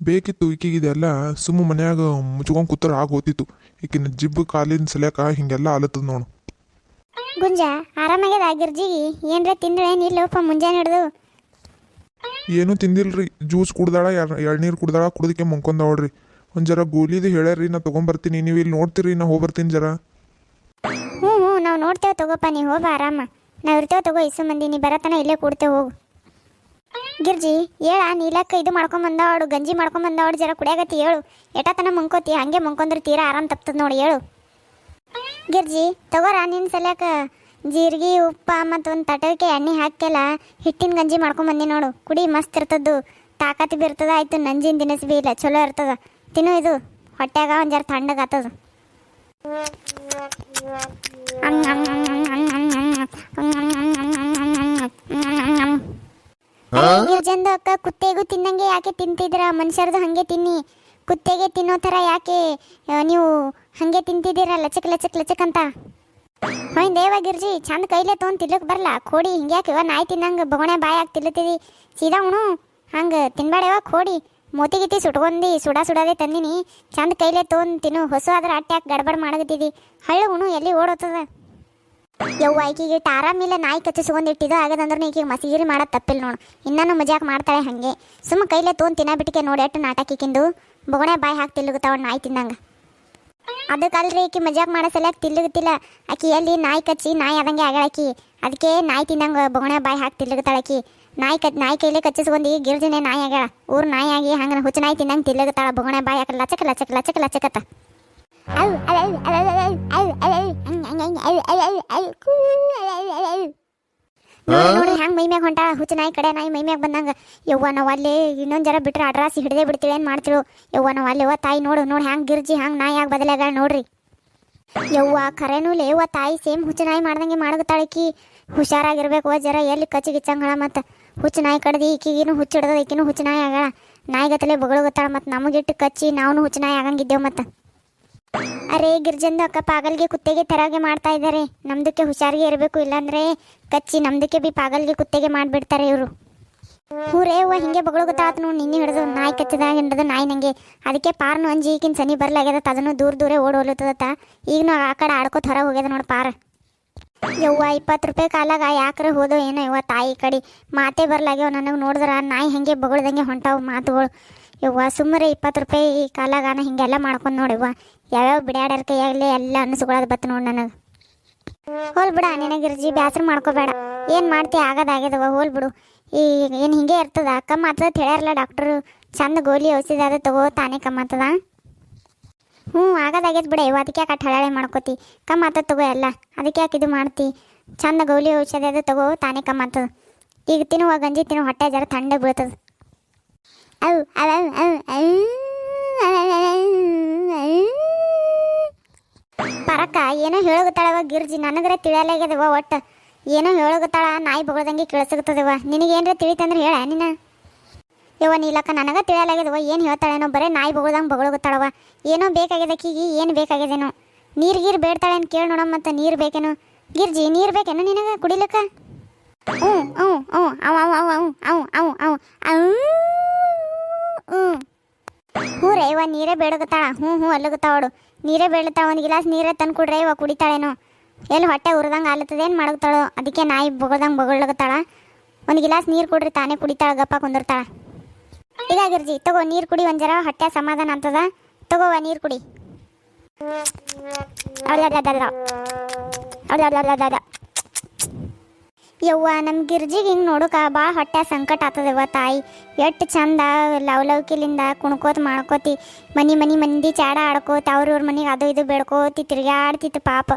ಬೇಕಿತ್ತು ಈಕಿಗೆ ಇದೆಲ್ಲ ಸುಮ್ಮ ಮನ್ಯಾಗ ಮುಚ್ಕೊಂಡ್ ಕೂತರ ಆಗೋತಿತ್ತು. ಈಕಿನ ಜಿಬ್ಬು ಕಾಲಿನ ಸಲಕ ಹಿಂಗೆಲ್ಲ ಅಲತ್ತದ ನೋಡು. ಗುಂಜ ಆರಾಮಾಗ್ಯದ ಗಿರ್ಜಿಗಿ? ಏನ್ರ ತಿಂದ್ರೆ ನಿಲ್ಲೋಪ ಮುಂಜಾನೆ ಹಿಡ್ದು? ಏನೂ ತಿಂದಿಲ್ರಿ. ಜ್ಯೂಸ್ ಕುಡ್ದಾಳ ಎಳ್ನೀರು ಕುಡ್ದಾಳ ಕುಡ್ದಕ್ಕೆ ಮುಂಕೊಂದವಳ್ರಿ ಒಂದು ಜರ ಗೋಲಿದು ಹೇಳ್ಯಾರ್ರಿ ನಾ ತೊಗೊಂಬರ್ತೀನಿ ನೀವು ಇಲ್ಲಿ ನೋಡ್ತೀರಿ ನಾ ಹೋಗ್ಬರ್ತೀನಿ ಜರ. ಹ್ಞೂ ಹ್ಞೂ ನಾವು ನೋಡ್ತೇವೆ ತಗೋಪ್ಪ ನೀ ಹೋಗ ಆರಾಮ. ನಾವು ಇರ್ತೇವೆ ತಗೋ ಇಸು ಮಂದಿ ನೀ ಬರತನ ಇಲ್ಲೇ ಕೂಡ್ತೇವೆ ಹೋಗು. ಗಿರ್ಜಿ ಹೇಳ ನೀಲಕ್ಕ ಇದು ಮಾಡ್ಕೊಂಬಂದವಳು ಗಂಜಿ ಮಾಡ್ಕೊಂಬಂದವಳು ಜರ ಕುಡಿಯಾಗತ್ತಿ ಹೇಳು ಎಟತನ ಮುಂಕೋತಿ, ಹಂಗೆ ಮುಂಕೊಂದ್ರೆ ತೀರಾ ಆರಾಮ್ ತಪ್ತದ ನೋಡಿ ಹೇಳು ಗಿರ್ಜಿ, ತಗೋರ ನಿನ್ನ ಸಲ್ಯಾಕ ಜೀರಿಗೆ, ಉಪ್ಪ ಮತ್ತು ಒಂದು ತಟಕ್ಕೆ ಎಣ್ಣೆ ಹಾಕ್ಯಲ್ಲ, ಹಿಟ್ಟಿನ ಗಂಜಿ ಮಾಡ್ಕೊಂಬಂದಿ ನೋಡು. ಕುಡಿ, ಮಸ್ತ್ ಇರ್ತದ್ದು. ತಾಕತ್ ಬಿ ಇರ್ತದ, ಆಯ್ತು, ನಂಜಿನ ದಿನಸ್ ಬಿ ಇಲ್ಲ, ಚಲೋ ಇರ್ತದ. ತಿನ್ನು ಇದು. ಹೊಟ್ಯಾಗ ಒಂದು ಜರ ತಣ್ಣಗಾತದ ಗಿರ್ಜಂದು ಅಕ್ಕ, ಕುತ್ತೆಗೂ ತಿನ್ನಂಗೆ ಯಾಕೆ ತಿಂತಿದ್ರ ಮನುಷ್ಯರ್ದು ಹಂಗೆ ತಿನ್ನಿ. ಕುತ್ತೆಗೆ ತಿನ್ನೋ ಥರ ಯಾಕೆ ನೀವು ಹಂಗೆ ತಿಂತಿದ್ದೀರ? ಲಚಕ್ ಲಚಕ್ ಲಚಕ್ ಅಂತ. ಹೊಯ್, ದೇವ ಗಿರ್ಜಿ, ಚಂದ ಕೈಲೇ ತೊಗೊಂಡು ತಿಲ್ಲಕ್ ಬರಲ್ಲ ಕೋಡಿ ಹಿಂಗ್ಯಾಕೆ ಇವ ನಾಯಿ ತಿನ್ನಂಗೆ ಬೊಗಣೆ ಬಾಯಾಗಿ ತಿಲ್ಲತಿದಿ ಸೀದಾ ಉಣು. ಹಂಗೆ ತಿನ್ಬೇಡವ ಕೋಡಿ. ಮೋತಿ ಗಿತಿ ಸುಟ್ಕೊಂಡಿ, ಸುಡಾ ಸುಡದೆ ತಂದಿನಿ. ಚಂದ ಕೈಲೇ ತೊಗೊಂಡು ತಿನ್ನು. ಹೊಸ ಅದ್ರ ಅಟ್ಟ್ಯಾಕ್ ಗಡ್ಬಡ್ ಮಾಡಕತ್ತಿದಿ. ಹಳ್ಳು ಉಣು, ಎಲ್ಲಿ ಓಡೋತದ ಯವ್ವ ಆಕೆಗೆ ಆರಾಮಿಲ್ಲ ನಾಯಿ ಕಚ್ಚಿಸ್ಕೊಂಡು ಇಟ್ಟಿದ್ದು ಆಗದಂದ್ರೆ ಈಕೆಗೆ ಮಸೀರಿ ಮಾಡೋದು ತಪ್ಪಿಲ್ಲ ನೋಡು. ಇನ್ನೂ ಮಜಾಕ್ ಮಾಡ್ತಾಳೆ ಹಂಗೆ. ಸುಮ್ಮ ಕೈಲೇ ತೊಗೊಂಡು ತಿನ್ನ ಬಿಟ್ಟಿಗೆ ನೋಡಿ ಅಟ್ಟು ನಾಟಕಿಕ್ಕಿಂದು ಬೊಗಣೆ ಬಾಯಿ ಹಾಕಿ ತಿಲ್ಲುಗುತ್ತಾವ ನಾಯಿ ತಿನ್ನಂಗೆ. ಅದಕ್ಕಲ್ರಿ ಈಕಿ ಮಜಾಕ್ ಮಾಡೋ ಸಲಕ್ಕೆ ತಿಲ್ಲುಗುತ್ತಿಲ್ಲ. ಆಕಿ ಎಲ್ಲಿ ನಾಯಿ ಕಚ್ಚಿ ನಾಯಿ ಆದಂಗೆ ಆಗಳಾಕಿ ಅದಕ್ಕೆ ನಾಯಿ ತಿನ್ನಂಗೆ ಬೊಗಣೆ ಬಾಯಿ ಹಾಕಿ ತಿಲ್ಲುಗುತ್ತಾಳ ಆಕಿ. ನಾಯಿ ಕಚ್, ನಾಯಿ ಕೈಲೇ ಕಚ್ಚಿಸ್ಕೊಂಡು ಈ ಗಿರ್ಜನೆ ನಾಯಿ ಆಗ್ಯಾಳ. ಊರು ನಾಯಿ ಆಗಿ ಹಂಗೆ ಹುಚ್ಚ ನಾಯಿ ತಿನ್ನಂಗೆ ತಿಲ್ಲುಗುತ್ತಾಳ. ಬೊಗಣೆ ಬಾಯಿ ಹಾಕಿ ಲಚಕ ಲಚಕ ಲಚಕ, ಲಚಕತ್ತ. ನೋಡ್ರಿ ಹಂಗೆ ಮೈ ಮ್ಯಾಗ ಹೊಂಟ ಹುಚ್ಚ ನಾಯಿ ಕಡೆ ನಾಯಿ ಮೈ ಮ್ಯಾಗ ಬಂದಂಗ. ಯವ್ವ ನಾವು ಅಲ್ಲಿ ಇನ್ನೊಂದು ಜರ ಬಿಟ್ರೆ ಅಡ್ರಾಸಿ ಹಿಡದೆ ಬಿಡ್ತೀವಿ ಏನು ಮಾಡ್ತಿರು? ಯವ್ವ ನಾವು ಅಲ್ಲಿ ಯವ್ವ ತಾಯಿ ನೋಡು ನೋಡಿ ಹ್ಯಾಂಗೆ ಗಿರ್ಜಿ ಹಂಗೆ ನಾಯಿ ಆಗಿ ಬದಲಾಗ ನೋಡ್ರಿ. ಯವ್ವ ಖರೇನು ಲೇವ ತಾಯಿ ಸೇಮ್ ಹುಚ್ಚ ನಾಯಿ ಮಾಡ್ದಂಗೆ ಮಾಡಗತ್ತಾಳಕಿ ಹುಷಾರಾಗಿರ್ಬೇಕು ಜರ ಎಲ್ಲಿ ಕಚ್ಚಿ ಗಿಚ್ಚಂಗಳ ಮತ್ತು. ಹುಚ್ಚ ನಾಯಿ ಕಡ್ದು ಈಕಿಗೇನು ಹುಚ್ಚ ಹಿಡ್ದದ ಈಕಿನೂ ಹುಚ್ಚ ನಾಯಿ ಆಗಳ ನಾಯಿಗತ್ತಲೆ ಬೊಗಳಗತ್ತಾಳ ಮತ್ತು ನಮಗಿಟ್ಟು ಕಚ್ಚಿ ನಾವು ಹುಚ್ಚ ನಾಯಿ ಆಗಂಗಿದ್ದೇವು ಮತ್ತು. ಅರೆ ಗಿರ್ಜಂದು ಅಕ್ಕ ಪಾಗಲ್ಗೆ ಕುತ್ತೆಗೆ ತೆರಗೆ ಮಾಡ್ತಾ ಇದ್ದಾರೆ. ನಮ್ದಕ್ಕೆ ಹುಷಾರಿಗೆ ಇರಬೇಕು, ಇಲ್ಲಾಂದ್ರೆ ಕಚ್ಚಿ ನಮ್ದಕ್ಕೆ ಬಿ ಪಾಗಲ್ಗೆ ಕುತ್ತೆಗೆ ಮಾಡಿಬಿಡ್ತಾರೆ ಇವರು. ಹೂರೇ, ಅವ್ವ ಹಿಂಗೆ ಬಗಳು ಗೊತ್ತಾತ್ ನೋಡಿ, ನಿನ್ನೆ ಹಿಡಿದು ನಾಯಿ ಕಚ್ಚಿದಾಗ ಹಿಡಿದು ನಾಯಿ ನಂಗೆ. ಅದಕ್ಕೆ ಪಾರ್ನು ಅಂಜಿ ಈಗಿನ ಸನಿ ಬರ್ಲಾಗ್ಯದತ್ತ ಅದನ್ನು ದೂರ ದೂರೇ ಓಡ್ ಹೋಲತ್ತದತ್ತ ನಾವು ಆ ಕಡೆ ಆಡ್ಕೋತ ಹೊರ ಹೋಗ್ಯದ ನೋಡಿ ಪಾರ. ಯವ್ವ, ಇಪ್ಪತ್ತು ರೂಪಾಯಿ ಕಾಲಾಗ ಯಾಕ್ರೆ ಹೋದೋ ಏನೋ ಯವ್ವ ತಾಯಿ ಕಡೆ. ಮಾತೇ ಬರ್ಲಾಗ್ಯವ ನನಗೆ ನೋಡಿದ್ರ, ನಾಯಿ ಹೆಂಗೆ ಬಗಳ್ದಂಗೆ ಹೊಂಟಾವು ಮಾತುಗಳು. ಯವ್ವ ಸುಮ್ಮನೆ ಇಪ್ಪತ್ತು ರೂಪಾಯಿ ಈ ಕಾಲಾಗಾನ ಹಿಂಗೆಲ್ಲ ಮಾಡ್ಕೊಂಡು ನೋಡಿವ್ವ ಯಾವ್ಯಾವ ಕೈ ಕೈಯಾಗಲಿ ಎಲ್ಲ ಅನಿಸ್ಕೊಳ್ಳೋದು ಬತ್ತು ನೋಡಿ ನನಗೆ. ಹೋಲ್ ಬಿಡ ನಿನಗಿರ್ಜಿ ಬ್ಯಾಸರ ಮಾಡ್ಕೋಬೇಡ. ಏನು ಮಾಡ್ತಿ ಆಗದಾಗ್ಯದವ ಹೋಲ್ ಬಿಡು. ಈ ಏನು ಹಿಂಗೆ ಇರ್ತದ ಕಮ್ಮ ಮಾತದ ಹೇಳ್ಯಾರಲ್ಲ ಡಾಕ್ಟ್ರು. ಚಂದ ಗೋಲಿ ಔಷಧಿ ಅದು ತಗೋ, ತಾನೇ ಕಮ್ಮ ಆತದ ಹ್ಞೂ ಆಗೋದಾಗ್ಯದ ಬಿಡ ಇವ ಅದಕ್ಕೆ ಯಾಕೆ ಹಳಾಳೆ ಮಾಡ್ಕೋತಿ. ಕಮ್ಮ ಆತದ ತಗೋ ಎಲ್ಲ. ಅದಕ್ಕೆ ಯಾಕೆ ಇದು ಮಾಡ್ತಿ? ಚಂದ ಗೋಲಿ ಔಷಧಿ ಅದು ತಗೋ, ತಾನೇ ಕಮ್ಮ ಆತದ ಈಗ ತಿನ್ನುವ ಗಂಜಿ ತಿನ್ನುವ ಹೊಟ್ಟೆ ಜರ ಥಂಡ ಬೀಳ್ತದ. ಅವು ಅವ ಅವು ಪರಕ್ಕ ಏನೋ ಹೇಳೋಗುತ್ತಾಳವ ಗಿರ್ಜಿ, ನನಗರ ತಿಳಿಯಲಾಗ್ಯದವ ಒಟ್ಟು. ಏನೋ ಹೇಳೋಗುತ್ತಾಳ ನಾಯಿ ಬಗಳದಂಗೆ ಕೇಳಿಸಗುತ್ತದವ ನಿನಗೇನ್ರ ತಿಳಿತಂದ್ರೆ ಹೇಳ ನಿನ್ನ ಯವ್ವ ನೀಲಕ್ಕ ನನಗೆ ತಿಳಿಯಲಾಗ್ಯದವ ಏನು ಹೇಳ್ತಾಳೇನೋ, ಬರೇ ನಾಯಿ ಬಗಳದಂಗೆ ಬಗಳಗುತ್ತಾಳವ ಏನೋ ಬೇಕಾಗ್ಯದಕ್ಕೀಗಿ ಏನು ಬೇಕಾಗ್ಯದೇನೋ. ನೀರು ಗೀರು ಬೇಡ್ತಾಳೆ ಅಂತ ಕೇಳಿ ನೋಡಮ್ಮ ಮತ್ತು ನೀರು ಬೇಕೇನೋ. ಗಿರ್ಜಿ, ನೀರು ಬೇಕೇನೋ ನಿನಗೆ ಕುಡಿಲಿಕ್ಕ? ಹ್ಞೂ ಹ್ಞೂ ಹ್ಞೂ ಅವ ಅವ ಅವ, ಅವ್ ಅವ್ ಅವ್ ಅವ್ ಅವ್. ಹ್ಞೂ ರೇ ಇವ ನೀರೇ ಬೇಡಗತ್ತಾಳ ಹ್ಞೂ ಹ್ಞೂ ಅಲ್ಲಗತ್ತಾವಡು ನೀರೇ ಬೇಡತಾಳ ಒಂದು ಗಿಲಾಸ್ ನೀರೇ ತಂದು ಕೊಡ್ರೆ ಇವ ಕುಡಿತಾಳೇನೋ. ಎಲ್ಲಿ ಹೊಟ್ಟೆ ಉರ್ದಂಗೆ ಆಲತ್ತದ, ಏನು ಮಾಡಗ್ತಾಳೋ ಅದಕ್ಕೆ ನಾಯಿ ಬೊಗಳ್ದಂಗೆ ಬೊಗಳಗತ್ತಾಳ ಒಂದು ಗಿಲಾಸ್ ನೀರು ಕೊಡ್ರಿ ತಾನೇ ಕುಡಿತಾಳ, ಗಪ್ಪ ಕುಂದಿರ್ತಾಳ. ಗಿರ್ಜಿ, ತಗೋ, ನೀರು ಕುಡಿ, ಒಂದು ಜರ ಹೊಟ್ಟೆ ಸಮಾಧಾನ ಅಂತದ ತಗೋವ ನೀರು ಕುಡಿ. ಅವ್ಳದದ ಯವ್ವ ನಮ್ಮ ಗಿರ್ಜಿಗೆ ಹಿಂಗೆ ನೋಡೋಕೆ ಭಾಳ ಹೊಟ್ಟೆ ಸಂಕಟ ಆಗ್ತದವ್ವ ತಾಯಿ. ಎಷ್ಟು ಚಂದ ಲವ್ ಲವ್ಕಿಲಿಂದ ಕುಣ್ಕೋತ ಮಾಡ್ಕೋತಿ. ಮನಿ ಮನಿ ಮಂದಿ ಚಾಡ ಆಡ್ಕೋತ ಅವ್ರ ಇವ್ರ ಮನೆಗೆ ಅದು ಇದು ಬೇಡ್ಕೋತಿ ತಿರ್ಗಾಡ್ತಿತ್ತು ಪಾಪ.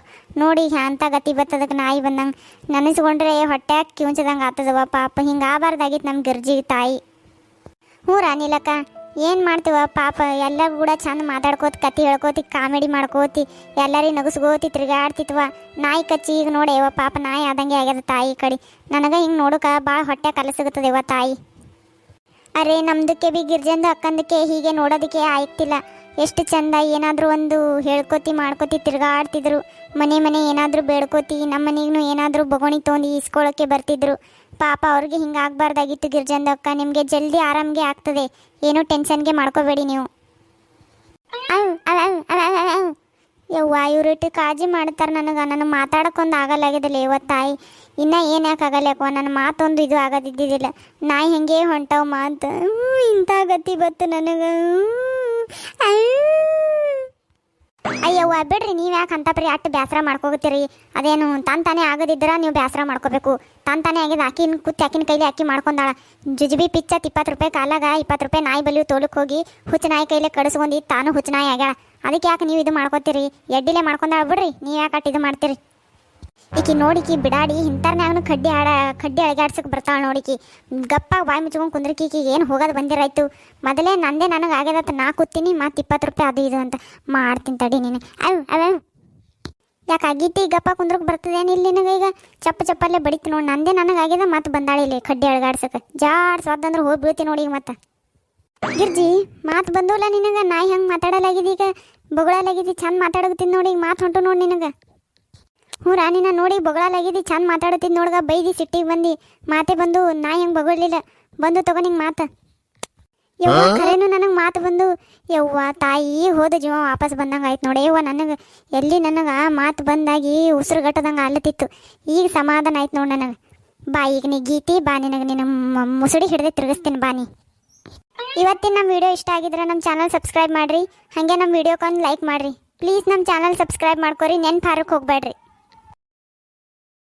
ನೋಡಿ ಹ್ಯಾಂತ ಗತಿ ಬತ್ತದಕ್ಕೆ ನಾಯಿ ಬಂದಂಗೆ. ನೆನೆಸ್ಕೊಂಡ್ರೆ ಹೊಟ್ಟೆ ಕಿಂಚದಂಗೆ ಆಗ್ತದವ್ವ ಪಾಪ. ಹಿಂಗೆ ಆಗಬಾರ್ದಾಗಿತ್ತು ನಮ್ಮ ಗಿರ್ಜಿಗೆ ತಾಯಿ. ಹ್ಞೂ ರಾಣಿಲಕ್ಕ ಏನು ಮಾಡ್ತೀವ? ಪಾಪ ಎಲ್ಲರೂ ಕೂಡ ಚಂದ ಮಾತಾಡ್ಕೋತ ಕತಿ ಹೇಳ್ಕೋತಿ, ಕಾಮಿಡಿ ಮಾಡ್ಕೋತಿ, ಎಲ್ಲರಿಗೆ ನಗಸ್ಕೋತಿ, ತಿರುಗಾಡ್ತಿತ್ವ. ನಾಯಿ ಕಚ್ಚಿ ಈಗ ನೋಡಿ ಯವ್ವ, ಪಾಪ ನಾಯಿ ಆದಂಗೆ ಆಗ್ಯದ ತಾಯಿ ಕಡೆ. ನನಗೆ ಹಿಂಗೆ ನೋಡೋಕೆ ಭಾಳ ಹೊಟ್ಟೆ ಕಲಸಿಗುತ್ತದೆವ ತಾಯಿ. ಅರೆ ನಮ್ದಕ್ಕೆ ಬಿ ಗಿರ್ಜಂದು ಅಕ್ಕಂದಕ್ಕೆ ಹೀಗೆ ನೋಡೋದಕ್ಕೆ ಆಯ್ತಿಲ್ಲ. ಎಷ್ಟು ಚಂದ ಏನಾದರೂ ಒಂದು ಹೇಳ್ಕೋತಿ, ಮಾಡ್ಕೋತಿ, ತಿರ್ಗಾಡ್ತಿದ್ರು. ಮನೆ ಮನೆ ಏನಾದರೂ ಬೇಡ್ಕೋತಿ ನಮ್ಮ ಮನೆಗೂ ಏನಾದರೂ ಬೊಗಣಿ ತೊಗೊಂಡು ಇಸ್ಕೊಳ್ಳೋಕ್ಕೆ ಬರ್ತಿದ್ರು. ಪಾಪ ಅವ್ರಿಗೆ ಹಿಂಗೆ ಆಗಬಾರ್ದಾಗಿತ್ತು ಗಿರ್ಜಂದಕ್ಕ ನಿಮಗೆ ಜಲ್ದಿ ಆರಾಮ್ಗೆ ಆಗ್ತದೆ. ಏನೂ ಟೆನ್ಷನ್ಗೆ ಮಾಡ್ಕೋಬೇಡಿ ನೀವು. ಯವ್ವ ಇವ್ರಿಟ್ಟು ಕಾಳಜಿ ಮಾಡ್ತಾರೆ ನನಗೆ. ನನಗೆ ಮಾತಾಡೋಕ್ಕೊಂದು ಆಗಲ್ಲಾಗಿದ್ದಿಲ್ಲ ಇವತ್ತು ತಾಯಿ. ಇನ್ನೂ ಏನು ಯಾಕೆ ಆಗಲ್ಯಾಕವ ನನ್ನ ಮಾತೊಂದು ಇದು ಆಗೋದಿದ್ದಿದ್ದಿಲ್ಲ. ನಾಯಿ ಹೆಂಗೆ ಹೊಂಟವು ಮಾತು ಇಂಥ ಗತಿ ಬತ್ತು ನನಗೆ. ಅಯ್ಯವ್ವ, ಬಿಡ್ರಿ, ನೀವು ಯಾಕೆ ಅಂತ ಪರಿ ಅಟ್ಟು ಬೇಸರ ಮಾಡ್ಕೋತೀರಿ ಅದೇನು, ತಾನ್ ತಾನೇ ಆಗದಿದ್ರ ನೀವು ಬೇಸರ ಮಾಡ್ಕೋಬೇಕು. ತಾನ್ ತಾನೇ ಆಗಿದ್ದು ಆಕಿನ ಕುತ್ತಿ ಆಕಿನ ಕೈಲಿ ಅಕ್ಕಿ ಮಾಡ್ಕೊಂಡಾಳ. ಜುಜುಬಿ ಪಿಚ್ಚತ್ ಇಪ್ಪತ್ತು ರೂಪಾಯಿ ಕಾಲಾಗ ಇಪ್ಪತ್ತು ರೂಪಾಯಿ ನಾಯಿ ಬಲಿ ತೋಲಕ್ಕೆ ಹೋಗಿ ಹುಚ್ಚು ನಾಯಿ ಕೈಲೇ ಕಡಿಸ್ಕೊಂಡು ತಾನು ಹುಚ್ಚು ನಾಯಿ ಆಗ್ಯಾಳ. ಅದಕ್ಕೆ ಯಾಕೆ ನೀವು ಇದು ಮಾಡ್ಕೋತೀರಿ? ಎಡ್ಡಿಲೇ ಮಾಡ್ಕೊಂಡಾಳ ಬಿಡ್ರಿ, ನೀವು ಯಾಕೆ ಅಟ್ಟು ಇದು ಮಾಡ್ತೀರಿ? ಈಕಿ ನೋಡಿಕಿ ಬಿಡಾಡಿ, ಇಂಥರ್ನ್ಯಾಗನು ಕಡ್ಡಿ ಆಡ, ಕಡ್ಡಿ ಅಳಗಾಡ್ಸಕ್ಕೆ ಬರ್ತಾಳೆ ನೋಡಿಕಿ. ಗಪ್ಪ ಬಾಯಿ ಮುಚ್ಕೊಂಡು ಕುಂದ್ರಕಿ ಈಕಿಗೆ ಏನು ಹೋಗೋದು ಬಂದಿರಾಯ್ತು. ಮೊದಲೇ ನಂದೇ ನನಗೆ ಆಗ್ಯದಂತ ನಾ ಕೂತೀನಿ, ಮತ್ತು ಇಪ್ಪತ್ತು ರೂಪಾಯಿ ಅದು ಇದು ಅಂತ ಮಾಡ್ತೀನಿ ತಡಿ ನೀನು. ಅವ್, ಅವ ಯಾಕೆ ಆಗಿತ್ತಿ ಗಪ್ಪ ಕುಂದ್ರಕ್ಕೆ ಬರ್ತದೇನು ಇಲ್ಲಿ ನಿನಗೆ ಈಗ? ಚಪ್ಪ ಚಪ್ಪಲ್ಲೇ ಬಡಿತು ನೋಡಿ, ನಂದೇ ನನಗೆ ಆಗ್ಯದ ಮತ್ತು ಬಂದಾಳೆ ಇಲ್ಲಿ ಕಡ್ಡಿ ಅಳಗಾಡ್ಸಕ್ಕೆ ಜಾಡ್ ಸ್ವಾದಂದ್ರೆ ಹೋಗಿ ಬೀಳ್ತೀನಿ ನೋಡಿ ಈಗ ಮತ್ತೆ. ಗಿರ್ಜಿ, ಮಾತು ಬಂದೂಲ್ಲ ನಿನಗೆ? ನಾಯಿ ಹಂಗೆ ಮಾತಾಡಲಾಗಿದೆ ಈಗ? ಬೊಗಳಲಾಗಿದೆ ಚಂದ ಮಾತಾಡಕತ್ತೀನಿ ನೋಡಿ ಈಗ ಮಾತು ಹೊಂಟು ನೋಡಿ ನಿನಗೆ. ಹ್ಞೂ ರಾಣಿನ ನೋಡಿ ಬೊಗಳಲಾಗಿದ್ದಿ ಚಂದ ಮಾತಾಡುತ್ತಿದ್ದು ನೋಡ್ಗ ಬೈದಿ ಸಿಟ್ಟಿಗೆ ಬಂದು. ಮಾತೆ ಬಂದು ನಾ ಹೆಂಗೆ ಬಗಳಲಿಲ್ಲ. ಬಂದು ತಗೋ ನಿಂಗೆ ಮಾತು. ಯವ್ವ ಖರೇನು ನನಗೆ ಮಾತು ಬಂದು ಯವ್ವ ತಾಯಿ ಹೋದ ಜೀವ ವಾಪಸ್ ಬಂದಂಗೆ ಆಯ್ತು ನೋಡಿ. ಯವ್ವ ನನಗೆ ಎಲ್ಲಿ ನನಗೆ ಆ ಮಾತು ಬಂದಾಗಿ ಉಸಿರು ಗಟ್ಟದಂಗೆ ಆಲತ್ತಿತ್ತು ಈಗ ಸಮಾಧಾನ ಆಯ್ತು ನೋಡಿ ನನಗೆ. ಬಾ ಈಗ ನೀ ಗೀತಿ ಬಾ ನಿನಗೆ ನಿನ್ನ ಮುಸುಡಿ ಹಿಡಿದೆ ತಿರುಗಿಸ್ತೀನಿ ಬಾ ನೀ. ಇವತ್ತಿನ ನಮ್ಮ ವಿಡಿಯೋ ಇಷ್ಟ ಆಗಿದ್ರೆ ನಮ್ಮ ಚಾನಲ್ ಸಬ್ಸ್ಕ್ರೈಬ್ ಮಾಡಿರಿ. ಹಾಗೆ ನಮ್ಮ ವಿಡಿಯೋಕ್ಕೊಂದು ಲೈಕ್ ಮಾಡಿರಿ. ಪ್ಲೀಸ್ ನಮ್ಮ ಚಾನಲ್ ಸಬ್ಸ್ಕ್ರೈಬ್ ಮಾಡ್ಕೊರಿ ನೆನ್ಪು ಹಾರಕ್ಕೆ ಹೋಗ್ಬೇಡ್ರಿ